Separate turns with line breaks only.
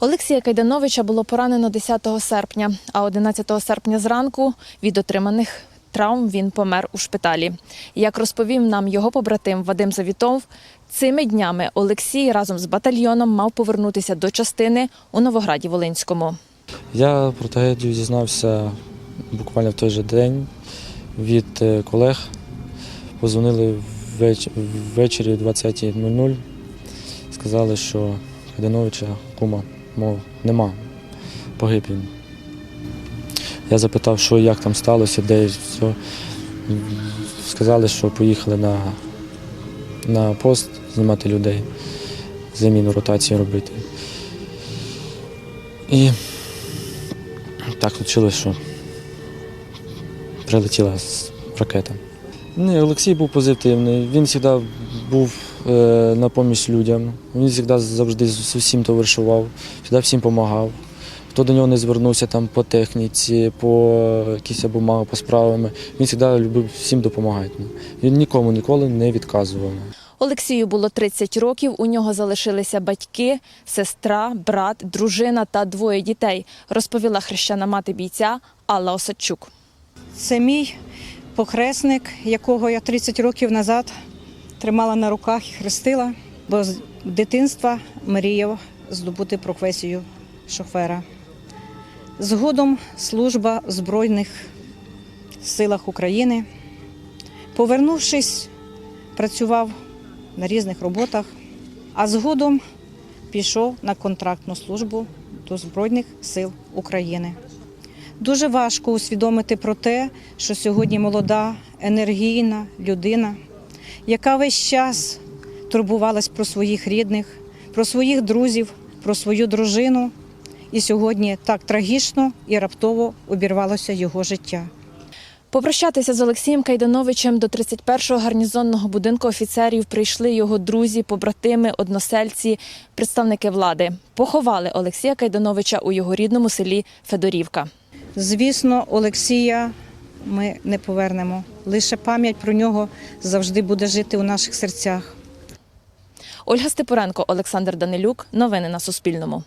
Олексія Кайдановича було поранено 10 серпня, а 11 серпня зранку від отриманих травм він помер у шпиталі. Як розповів нам його побратим Вадим Завітов, цими днями Олексій разом з батальйоном мав повернутися до частини у Новограді Волинському.
Я про трагедію дізнався буквально в той же день від е, колег. Позвонили ввечері о 20.00. Сказали, що Кадановича кума, мов, нема. Погиб він. Я запитав, що як там сталося, де все. Сказали, що поїхали на, на пост знімати людей, заміну ротації робити. І так вийшло, що прилетіла з ракета. Ні, Олексій був позитивний. Він завжди був на поміч людям. Він завжди завжди з усім товаришував, завжди всім допомагав. Хто до нього не звернувся там по техніці, по якісь бумаги, по справами. Він завжди любив всім допомагати. Він нікому ніколи не відказував.
Олексію було 30 років. У нього залишилися батьки, сестра, брат, дружина та двоє дітей, розповіла хрещена мати бійця Алла Осадчук.
Це мій похресник, якого я 30 років назад тримала на руках і хрестила, бо з дитинства мріяв здобути професію шофера. Згодом служба в Збройних силах України. Повернувшись, працював на різних роботах, а згодом пішов на контрактну службу до Збройних сил України. Дуже важко усвідомити про те, що сьогодні молода, енергійна людина, яка весь час турбувалась про своїх рідних, про своїх друзів, про свою дружину. І сьогодні так трагічно і раптово обірвалося його життя.
Попрощатися з Олексієм Кайдановичем до 31-го гарнізонного будинку офіцерів прийшли його друзі, побратими, односельці, представники влади. Поховали Олексія Кайдановича у його рідному селі Федорівка.
Звісно, Олексія ми не повернемо. Лише пам'ять про нього завжди буде жити у наших серцях.
Ольга Степуренко, Олександр Данилюк. Новини на Суспільному.